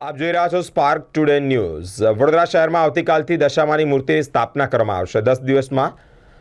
આપ જોઈ રહ્યા છો સ્પાર્ક ટુડે ન્યૂઝ વડોદરા શહેરમાં આવતીકાલથી દશામાની મૂર્તિની સ્થાપના કરવામાં આવશે. દસ દિવસમાં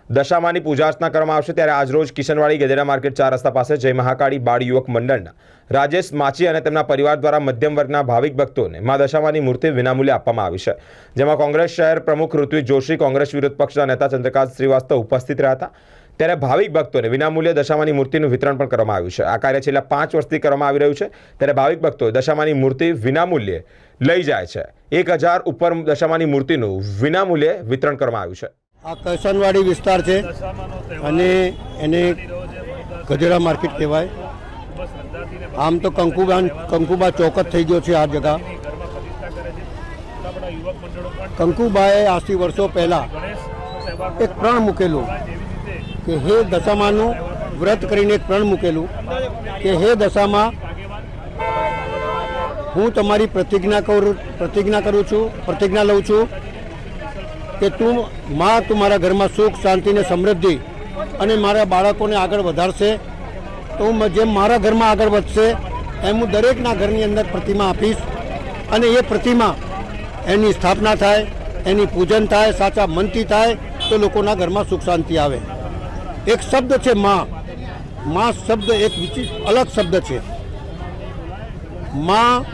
દશામાની પૂજા અર્ચના કરવામાં આવશે ત્યારે આજરોજ કિશનવાડી ગધેડા માર્કેટ ચાર રસ્તા પાસે જય મહાકાળી બાળ યુવક મંડળના રાજેશ માચી અને તેમના પરિવાર દ્વારા મધ્યમ વર્ગના ભાવિક ભક્તોને મા દશામાની મૂર્તિ વિનામૂલ્યે આપવામાં આવી છે. જેમાં કોંગ્રેસ શહેર પ્રમુખ ઋત્વિક જોશી, કોંગ્રેસ વિરોધ પક્ષના નેતા ચંદ્રકાંત શ્રીવાસ્તવ ઉપસ્થિત રહ્યા હતા. ત્યારે ભાવિક ભક્તોને વિનામૂલ્યે દશામાની મૂર્તિનું વિતરણ પણ કરવામાં આવ્યું છે. આ કાર્ય છેલ્લા પાંચ વર્ષથી કરવામાં આવી રહ્યું છે. ત્યારે ભાવિક ભક્તો દશામાની મૂર્તિ વિનામૂલ્યે લઈ જાય છે. એક હજાર ઉપર દશામાની મૂર્તિનું વિનામૂલ્યે વિતરણ કરવામાં આવ્યું છે. આ કસનવાડી વિસ્તાર છે. અને એને ગજરા માર્કેટ કહેવાય. આમ તો કંકુબા કંકુબા ચોક જ થઈ ગયો છે આ જગા. કંકુબાએ આજથી વર્ષો પહેલાં એક પ્રાણ મૂકેલું. કે હે દશામાનું વ્રત કરીને એક પ્રણ મૂકેલું કે હે દશામાં, હું તમારી પ્રતિજ્ઞા કરું પ્રતિજ્ઞા કરું છું, પ્રતિજ્ઞા લઉં છું કે તું, માં તું મારા ઘરમાં સુખ, શાંતિ ને સમૃદ્ધિ અને મારા બાળકોને આગળ વધારશે. તો હું જેમ મારા ઘરમાં આગળ વધશે, એમ હું દરેકના ઘરની અંદર પ્રતિમા આપીશ અને એ પ્રતિમા એની સ્થાપના થાય, એની પૂજન થાય, સાચા મનથી થાય, તો લોકોના ઘરમાં સુખ શાંતિ આવે. એક શબ્દ છે માં. માં શબ્દ એક વિચિત્ર અલગ શબ્દ છે. માં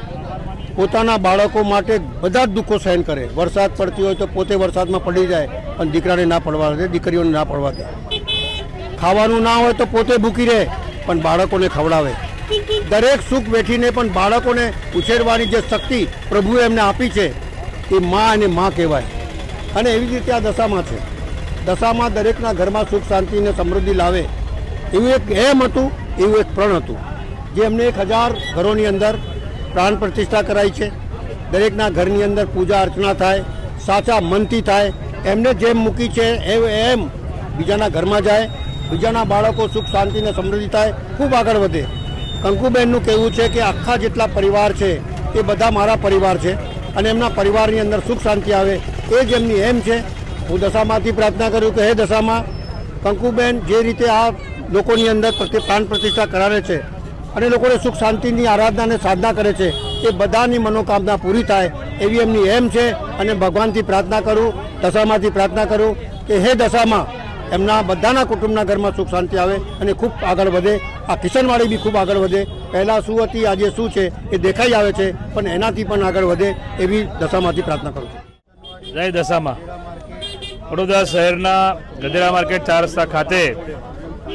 પોતાના બાળકો માટે બધા જ દુઃખો સહન કરે. વરસાદ પડતી હોય તો પોતે વરસાદમાં પડી જાય પણ દીકરાને ના પડવા દે, દીકરીઓને ના પડવા દે. ખાવાનું ના હોય તો પોતે ભૂકી રહે, પણ બાળકોને ખવડાવે. દરેક સુખ વેઠીને પણ બાળકોને ઉછેરવાની જે શક્તિ પ્રભુએ એમને આપી છે, એ મા અને મા કહેવાય. અને એવી જ રીતે આ દશામાં છે. દશામાં દરેકના ઘરમાં સુખ, શાંતિ અને સમૃદ્ધિ લાવે એવું એક એમ હતું, એવું એક પ્રણ હતું. જે એમને એક હજાર ઘરોની અંદર પ્રાણ પ્રતિષ્ઠા કરાઈ છે. દરેકના ઘરની અંદર પૂજા અર્ચના થાય, સાચા મનથી થાય. એમને જેમ મૂકી છે એમ એમ બીજાના ઘરમાં જાય, બીજાના બાળકો સુખ, શાંતિ અને સમૃદ્ધિ થાય, ખૂબ આગળ વધે. કંકુબેનનું કહેવું છે કે આખા જેટલા પરિવાર છે, એ બધા મારા પરિવાર છે. અને એમના પરિવારની અંદર સુખ, શાંતિ આવે, એ જ એમની એમ છે. હું દશામાંથી પ્રાર્થના કરું કે હે દશામાં, કંકુબેન જે રીતે આ લોકોની અંદર પ્રાણ પ્રતિષ્ઠા કરાવે છે અને લોકોને સુખ શાંતિની આરાધના અને સાધના કરે છે, એ બધાની મનોકામના પૂરી થાય એવી એમની એમ છે અને ભગવાનથી પ્રાર્થના કરું, દશામાંથી પ્રાર્થના કરું કે હે દશામાં, એમના બધાના કુટુંબના ઘરમાં સુખ શાંતિ આવે અને ખૂબ આગળ વધે, આ કિશનવાડી બી ખૂબ આગળ વધે. પહેલાં શું હતી, આજે શું છે, એ દેખાઈ આવે છે, પણ એનાથી પણ આગળ વધે એવી દશામાંથી પ્રાર્થના કરું જય દશામાં. વડોદરા શહેરના ગધેડા માર્કેટ ચાર રસ્તા ખાતે,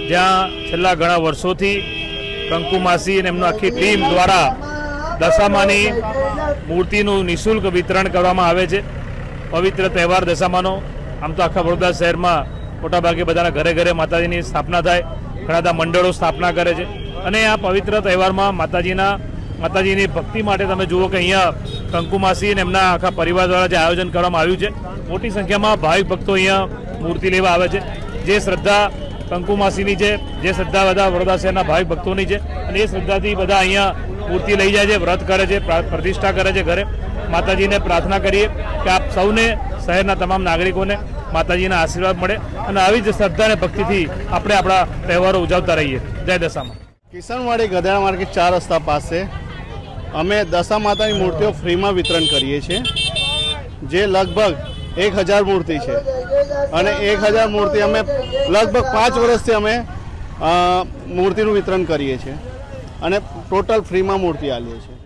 જ્યાં છેલ્લા ઘણા વર્ષોથી કંકુમાસી અને એમનું આખી ટીમ દ્વારા દશામાની મૂર્તિનું નિઃશુલ્ક વિતરણ કરવામાં આવે છે. પવિત્ર તહેવાર દશામાનો. આમ તો આખા વડોદરા શહેરમાં મોટાભાગે બધાના ઘરે ઘરે માતાજીની સ્થાપના થાય. ઘણા બધા મંડળો સ્થાપના કરે છે. અને આ પવિત્ર તહેવારમાં માતાજીના, માતાજીની ભક્તિ માટે તમે જુઓ કે અહીંયા કંકુમાસી અને એમના આખા પરિવાર દ્વારા જે આયોજન કરવામાં આવ્યું છે. મોટી સંખ્યામાં ભાવિક ભક્તો અહીંયા મૂર્તિ લેવા આવે છે. જે શ્રદ્ધા કંકુમાસીની છે, જે શ્રદ્ધા બધા વડોદરા શહેરના ભાવિક ભક્તોની છે અને એ શ્રદ્ધાથી બધા અહીંયા મૂર્તિ લઈ જાય છે, વ્રત કરે છે પ્રતિષ્ઠા કરે છે ઘરે. માતાજીને પ્રાર્થના કરીએ કે આપ સૌને શહેરના તમામ નાગરિકોને માતાજીના આશીર્વાદ મળે અને આવી જ શ્રદ્ધા અને ભક્તિથી આપણે આપણા તહેવારો ઉજવતા રહીએ. જય દશામાં. કિશનવાડી ગધેડા માર્કેટ ચાર રસ્તા પાસે અમે દશા માતાની મૂર્તિઓ ફ્રીમાં વિતરણ કરીએ છીએ, જે લગભગ એક હજાર મૂર્તિ છે. અને એક હજાર મૂર્તિ અમે લગભગ પાંચ વર્ષથી અમે મૂર્તિનું વિતરણ કરીએ છીએ. અને ટોટલ ફ્રીમાં મૂર્તિ આલીએ છીએ.